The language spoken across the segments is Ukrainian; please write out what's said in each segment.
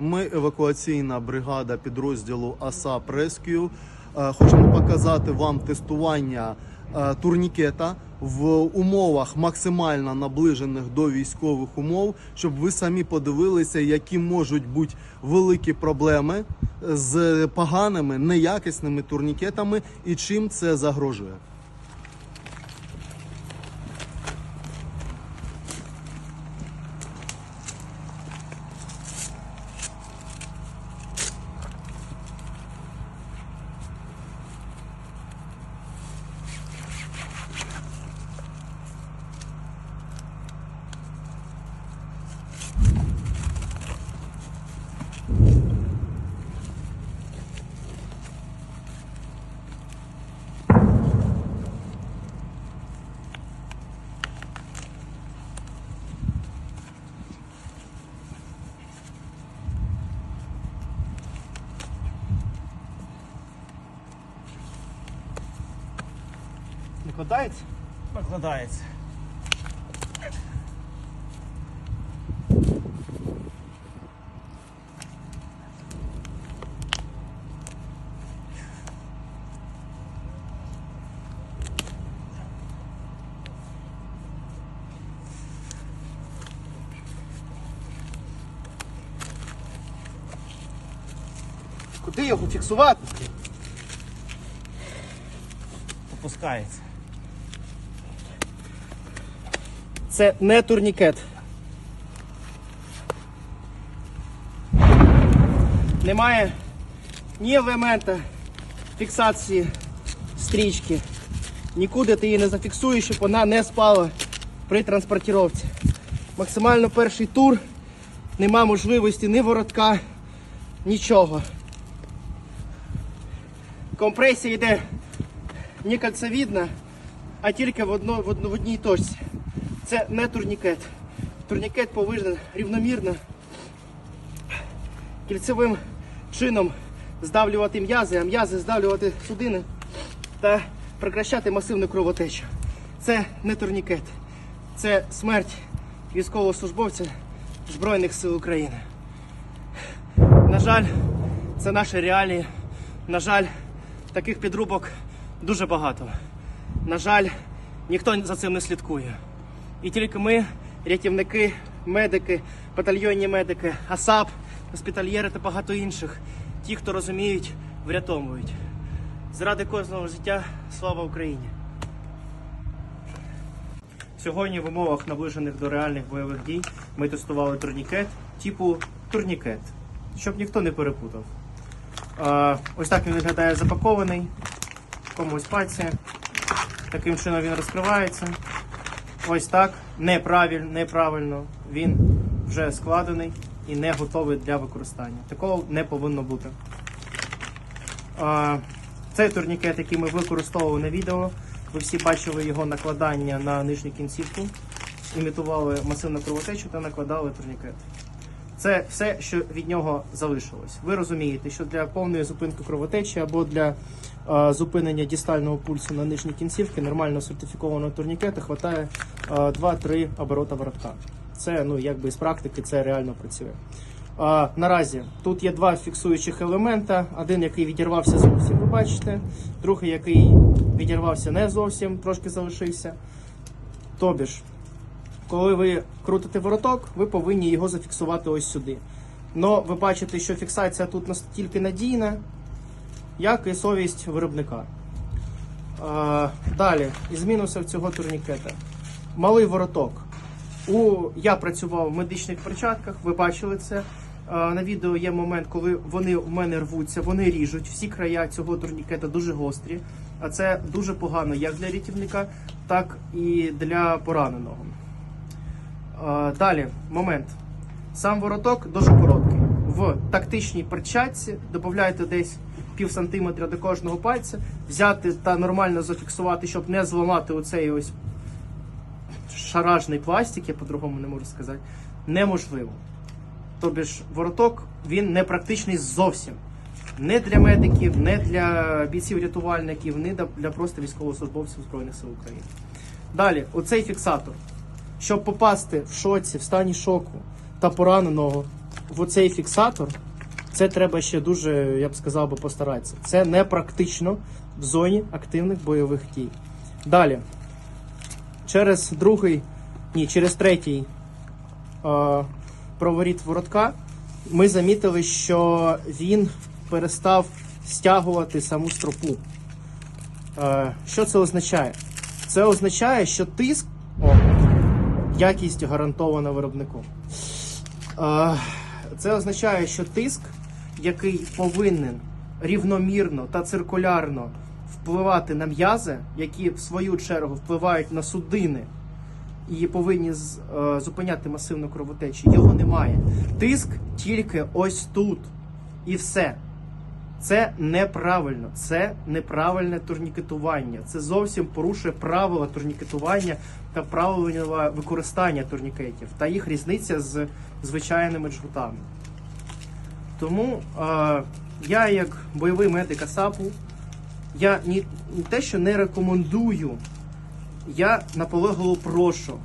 Ми евакуаційна бригада підрозділу АСАП. Е, Хочемо показати вам тестування е, турнікета в умовах максимально наближених до військових умов, щоб ви самі подивилися, які можуть бути великі проблеми з поганими, неякісними турнікетами і чим це загрожує. Накладається? Накладається. Куди його фіксувати? Опускається. Це не турнікет. Немає ні елемента фіксації стрічки. Нікуди ти її не зафіксуєш, щоб вона не спала при транспортировці. Максимально перший тур, нема можливості ні воротка, нічого. Компресія йде не кольцевідна, а тільки в, одно, в, одно, в одній точці. Це не турнікет. Турнікет повинен рівномірно кільцевим чином здавлювати м'язи, а м'язи здавлювати судини та прекращати масивну кровотечу. Це не турнікет, це смерть військовослужбовця Збройних сил України. На жаль, це наші реалії. На жаль, таких підрубок дуже багато. На жаль, ніхто за цим не слідкує. І тільки ми, рятівники, медики, батальйонні медики, АСАП, госпітальєри та багато інших, ті, хто розуміють, врятовують. Заради кожного життя слава Україні! Сьогодні в умовах наближених до реальних бойових дій ми тестували турнікет типу турнікет, щоб ніхто не перепутав. Ось так він виглядає запакований в комусь пальці. Таким чином він розкривається. Ось так, неправильно, неправильно. Він вже складений і не готовий для використання. Такого не повинно бути. Цей турнікет, який ми використовували на відео, ви всі бачили його накладання на нижню кінцівку, імітували масивну кровотечу та накладали турнікет. Це все, що від нього залишилось. Ви розумієте, що для повної зупинки кровотечі або для е, зупинення дістального пульсу на нижній кінцівці нормально сертифікованого турнікета хватає е, 2-3 оборота воротка. Це ну якби з практики це реально працює. А, наразі тут є два фіксуючих елемента. Один, який відірвався зовсім, ви бачите, другий, який відірвався не зовсім, трошки залишився. Тобі ж, коли ви крутите вороток, ви повинні його зафіксувати ось сюди. Но ви бачите, що фіксація тут настільки надійна, як і совість виробника. А, далі, із мінусів цього турнікета. Малий вороток. У, я працював в медичних перчатках, ви бачили це. На відео є момент, коли вони в мене рвуться, вони ріжуть. Всі края цього турнікета дуже гострі. А це дуже погано як для рятівника, так і для пораненого. А, Далі, момент. Сам вороток дуже короткий. В тактичній перчатці додаєте десь пів сантиметра до кожного пальця, взяти та нормально зафіксувати, щоб не зламати оцей ось шаражний пластик, я по-другому не можу сказати, неможливо. Тобі ж вороток він не практичний зовсім. Не для медиків, не для бійців-рятувальників, не для просто військовослужбовців Збройних сил України. Далі, оцей фіксатор. Щоб попасти в шоці, в стані шоку та пораненого в оцей фіксатор, це треба ще дуже, я б сказав би, постаратися. Це не практично в зоні активних бойових дій. Далі, через другий, ні, через третій е, проворіт воротка ми замітили, що він перестав стягувати саму стропу. Е, що це означає? Це означає, що тиск, о, якість гарантована виробником. Це означає, що тиск, який повинен рівномірно та циркулярно впливати на м'язи, які в свою чергу впливають на судини і повинні е, зупиняти масивну кровотечу, його немає. Тиск тільки ось тут. І все. Це неправильно, це неправильне турнікетування. Це зовсім порушує правила турнікетування та правила використання турнікетів та їх різниця з звичайними джгутами. Тому е, я, як бойовий медик АСАПу, я ні, не те, що не рекомендую, я наполегливо прошу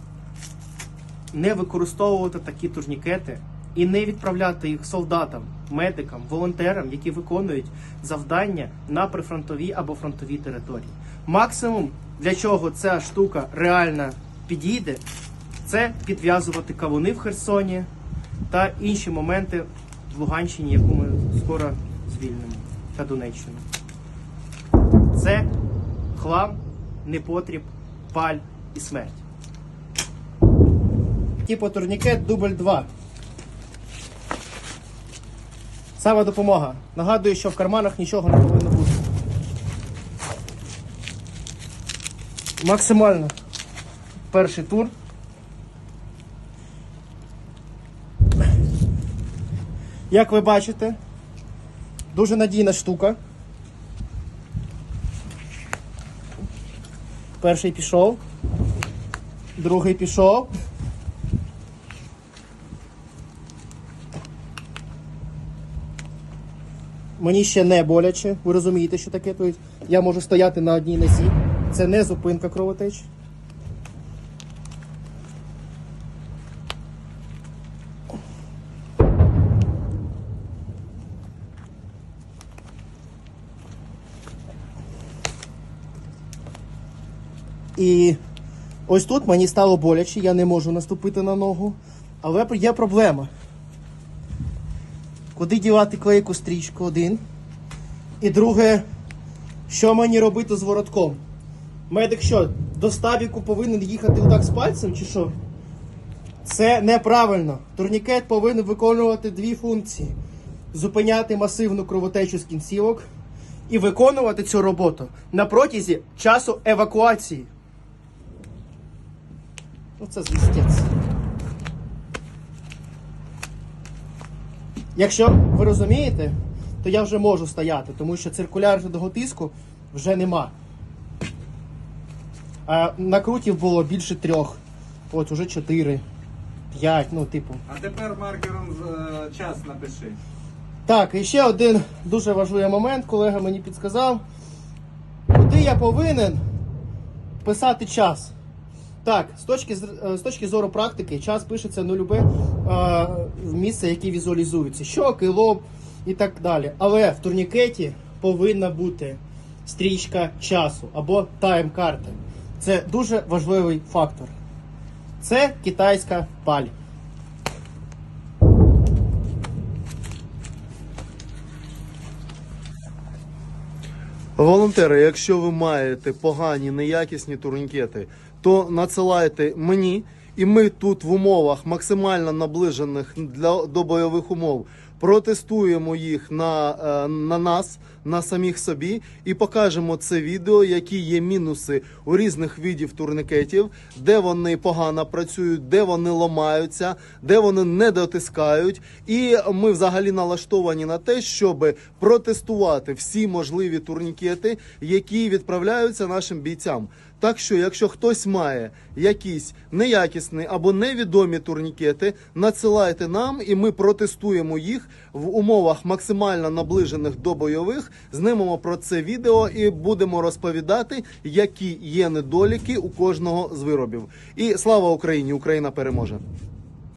не використовувати такі турнікети і не відправляти їх солдатам, медикам, волонтерам, які виконують завдання на прифронтовій або фронтовій території. Максимум, для чого ця штука реально підійде, це підв'язувати кавуни в Херсоні та інші моменти в Луганщині, яку ми скоро звільнимо, та Донеччину. Це хлам, непотріб, паль і смерть. Типу турнікет дубль 2. Саме допомога. Нагадую, що в карманах нічого не повинно бути. Максимально. Перший тур. Як ви бачите, дуже надійна штука. Перший пішов, другий пішов. Мені ще не боляче, ви розумієте, що таке. Тобто я можу стояти на одній нозі. Це не зупинка кровотеч. І ось тут мені стало боляче, я не можу наступити на ногу. Але є проблема. Куди дівати клейку стрічку один? І друге, що мені робити з воротком? Медик що, до стабіку повинен їхати отак з пальцем чи що? Це неправильно. Турнікет повинен виконувати дві функції: зупиняти масивну кровотечу з кінцівок і виконувати цю роботу на протязі часу евакуації. Ну це звістець. Якщо ви розумієте, то я вже можу стояти, тому що циркулярного тиску вже нема. А накрутів було більше трьох. От уже чотири, п'ять, ну, типу. А тепер маркером е, час напиши. Так, і ще один дуже важливий момент, колега мені підсказав. Куди я повинен писати час? Так, з точки, з- е, точки зору практики, час пишеться на любе е, місце, яке візуалізується. Щоки, лоб і так далі. Але в турнікеті повинна бути стрічка часу або тайм-карта. Це дуже важливий фактор. Це китайська паль. Волонтери, якщо ви маєте погані неякісні турнікети, то надсилайте мені, і ми тут в умовах максимально наближених для до бойових умов протестуємо їх на, е, на нас, на самих собі, і покажемо це відео, які є мінуси у різних видів турнікетів, де вони погано працюють, де вони ламаються, де вони не дотискають. І ми взагалі налаштовані на те, щоб протестувати всі можливі турнікети, які відправляються нашим бійцям. Так що, якщо хтось має якісь неякісні або невідомі турнікети, надсилайте нам, і ми протестуємо їх в умовах максимально наближених до бойових. Знімемо про це відео і будемо розповідати, які є недоліки у кожного з виробів. І слава Україні! Україна переможе!